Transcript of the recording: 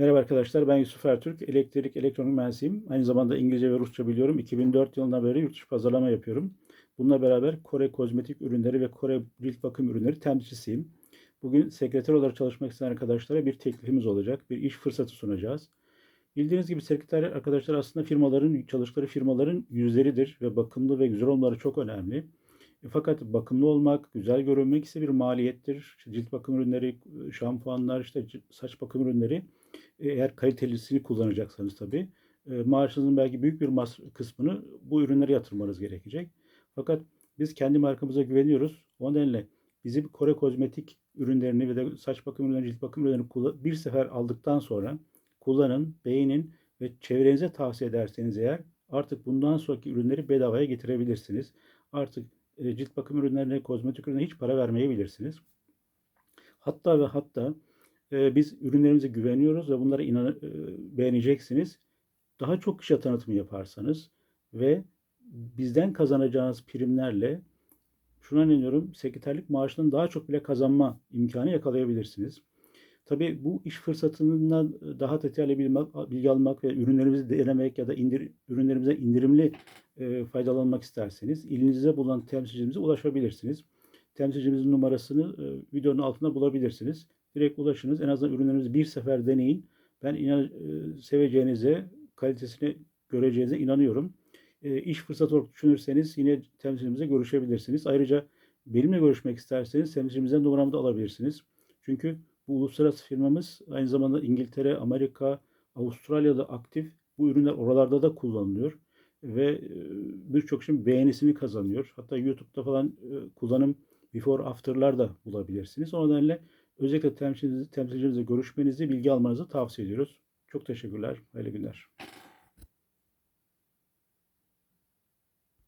Merhaba arkadaşlar, ben Yusuf Ertürk. Elektrik, elektronik mühendisiyim. Aynı zamanda İngilizce ve Rusça biliyorum. 2004 yılından beri yurt dışı pazarlama yapıyorum. Bununla beraber Kore kozmetik ürünleri ve Kore cilt bakım ürünleri temsilcisiyim. Bugün sekreter olarak çalışmak isteyen arkadaşlara bir teklifimiz olacak. Bir iş fırsatı sunacağız. Bildiğiniz gibi sekreter arkadaşlar aslında firmaların, çalıştıkları firmaların yüzleridir ve bakımlı ve güzel olmaları çok önemli. E, Fakat bakımlı olmak, güzel görünmek ise bir maliyettir. İşte cilt bakım ürünleri, şampuanlar, işte saç bakım ürünleri eğer kalitelisini kullanacaksanız tabii e, maaşınızın belki büyük bir kısmını bu ürünlere yatırmanız gerekecek. Fakat biz kendi markamıza güveniyoruz. O nedenle bizim Kore kozmetik ürünlerini ve de saç bakım ürünlerini, cilt bakım ürünlerini bir sefer aldıktan sonra kullanın, beğenin ve çevrenize tavsiye ederseniz eğer artık bundan sonraki ürünleri bedavaya getirebilirsiniz. Artık e, cilt bakım ürünlerine, kozmetik ürünlerine hiç para vermeyebilirsiniz. Hatta ve hatta e, biz ürünlerimize güveniyoruz ve bunlara inan e, beğeneceksiniz. Daha çok kişiye tanıtım yaparsanız ve bizden kazanacağınız primlerle şuna inanıyorum sekreterlik maaşının daha çok bile kazanma imkanı yakalayabilirsiniz. Tabii bu iş fırsatından daha detaylı bilgi almak ve ürünlerimizi denemek ya da indir, ürünlerimize indirimli e, faydalanmak isterseniz ilinizde bulunan temsilcimize ulaşabilirsiniz. Temsilcimizin numarasını e, videonun altında bulabilirsiniz. Direkt ulaşınız. En azından ürünlerinizi bir sefer deneyin. Ben inan, e, seveceğinize, kalitesini göreceğinize inanıyorum. E, iş fırsatı olarak düşünürseniz yine temsilcimize görüşebilirsiniz. Ayrıca benimle görüşmek isterseniz temsilcimizden numaramı da alabilirsiniz. Çünkü bu uluslararası firmamız aynı zamanda İngiltere, Amerika, Avustralya'da aktif. Bu ürünler oralarda da kullanılıyor ve e, birçok kişinin beğenisini kazanıyor. Hatta YouTube'da falan e, kullanım before after'lar da bulabilirsiniz. O nedenle özellikle temsilciniz- temsilcinizle görüşmenizi, bilgi almanızı tavsiye ediyoruz. Çok teşekkürler. Hayırlı günler.